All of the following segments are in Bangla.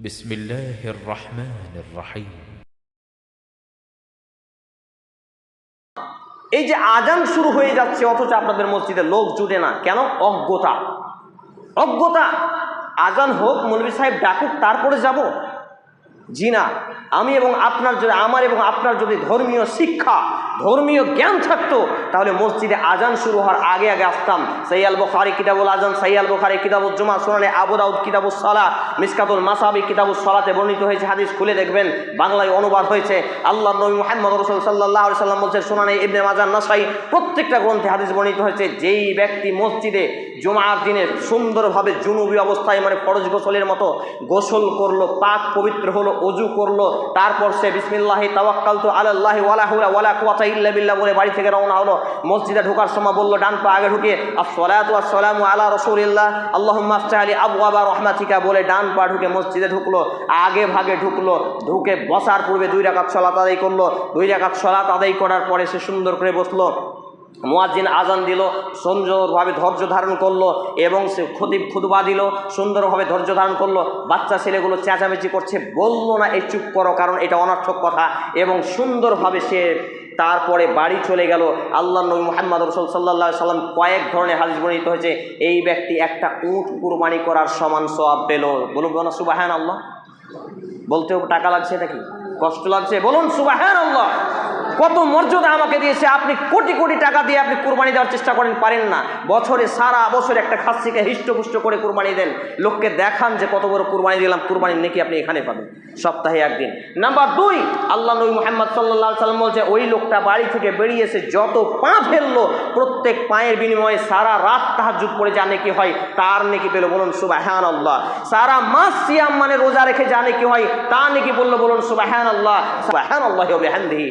بسم الله الرحمن الرحيم এই যে আজান শুরু হয়ে যাচ্ছে অথচ আপনাদের মসজিদে লোক জুটে না কেন অজ্ঞতা অজ্ঞতা আজান হোক মৌলবী সাহেব ডাকুক তারপরে যাব জি না আমি এবং আপনার যদি আমার এবং আপনার যদি ধর্মীয় শিক্ষা ধর্মীয় জ্ঞান থাকতো, তাহলে মসজিদে আজান শুরু হওয়ার আগে আগে আসতাম। সৈয়াল বখারি, কিতাবুল আজান, সাইয়াল বখারি কিতাবুল জুমা সোনালে আবু দাউদ কিতাবুল সালা মিসকাতুল মাসাবি কিতাবুল সালাতে বর্ণিত হয়েছে হাদিস, খুলে দেখবেন, বাংলায় অনুবাদ হয়েছে। আল্লাহ নবী মোহাম্মদ রসুল সাল্লাহ সাল্লাম বলছে সোনানে ইবনে মাজান নাসাই প্রত্যেকটা গ্রন্থে হাদিস বর্ণিত হয়েছে, যেই ব্যক্তি মসজিদে জুমার দিনে সুন্দরভাবে জুনুবি অবস্থায় মানে ফরজ গোসলের মতো গোসল করল, পাক পবিত্র হলো, অজু করল, তারপর সে বিসমিল্লাহি তাওয়াক্কাল তো আল্লাহি ওয়ালা হুলা ওয়ালা কুয়াতা ইল্লা বিল্লাহ বলে বাড়ি থেকে রওনা হলো। মসজিদে ঢোকার সময় বলল, ডান পা আগে ঢুকে আসসালামু আলা রাসূলিল্লাহ, আল্লাহুম্মা আলী আবওয়াবা রহমাতিকা বলে ডান পা ঢুকে মসজিদে ঢুকলো, আগে ভাগে ঢুকলো, ঢুকে বসার পূর্বে দুই রাকাত সালাত আদায় করল। দুই রাকাত সালাত আদায় করার পরে সে সুন্দর করে বসল, মুয়াজ্জিন আজান দিল, সুন্দরভাবে ধৈর্য ধারণ করল এবং সে খতিব খুদবা দিল, সুন্দরভাবে ধৈর্য ধারণ করল। বাচ্চা ছেলেগুলো চেঁচামেচি করছে, বলল না, এই চুপ করো, কারণ এটা অনর্থক কথা। এবং সুন্দরভাবে সে তারপরে বাড়ি চলে গেল। আল্লাহ নবী মোহাম্মদ রসুল সাল্লা সাল্লাম কয়েক ধরনের হাদিস বর্ণিত হয়েছে। এই ব্যক্তি একটা উট কুরবানি করার সমান সব পেল। বলুন বলুন সুবাহান আল্লাহ বলতেও টাকা লাগছে নাকি? কষ্ট লাগছে? বলুন সুবাহান আল্লাহ কত মর্যাদা আমাকে দিয়েছে, আপনি কোটি কোটি টাকা দিয়ে আপনি কুরবানি দেওয়ার চেষ্টা করেন, পারেন না। বছরে, সারা বছর একটা খাসিকে হিষ্টপুষ্ট করে কুরবানি দেন। লোককে দেখান যে কত বড় কুরবানি দিলাম, কুরবানির নাকি আপনি এখানে পাবেন, সপ্তাহে একদিন। নাম্বার দুই, আল্লাহ নবী মোহাম্মদ সাল্লাহ সাল্লাম বলছে, ওই লোকটা বাড়ি থেকে বেরিয়েছে যত পা ফেলল, প্রত্যেক পায়ের বিনিময়ে সারা রাত তাহাজুদ পড়ে জানে কি হয়, তার নাকি পেল, বলুন সুবাহান আল্লাহ সারা মাস সিয়াম মানে রোজা রেখে জানে কি হয় তা নাকি বলল, বলুন সুবাহান আল্লাহ সুবাহান আল্লাহ বেহানদিহি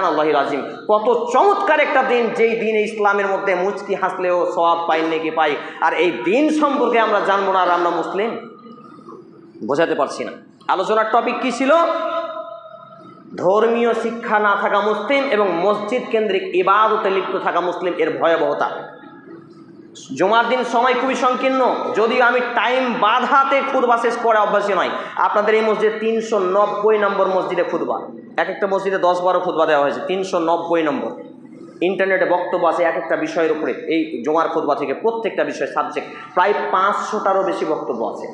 সুবাহান আল্লাহ রাজিম। কত চমৎকার একটা দিন, যেই দিন ইসলামের মধ্যে মুচকি হাসলেও সব পাই, নাকি পাই। আর এই দিন সম্পর্কে আমরা জানব না, আর আমরা মুসলিম? বোঝাতে পারছি না। আলোচনার টপিক কি ছিল? ধর্মীয় শিক্ষা না থাকা মুসলিম এবং মসজিদ কেন্দ্রিক ইবাদতে লিপ্ত থাকা মুসলিম এর ভয়াবহতা। জমার দিন সময় খুবই সংকীর্ণ, যদিও আমি টাইম বাধাতে খুদবা শেষ করা অভ্যাসী নয়। আপনাদের এই মসজিদে তিনশো নব্বই নম্বর মসজিদে খুদবা এক একটা মসজিদে দশ বারো খুদবা দেওয়া হয়েছে, তিনশো নব্বই নম্বর। ইন্টারনেটে বক্তব্য আছে এক একটা বিষয়ের উপরে, এই জমার খুদবা থেকে প্রত্যেকটা বিষয় সাবজেক্ট প্রায় পাঁচশোটারও বেশি বক্তব্য আছে।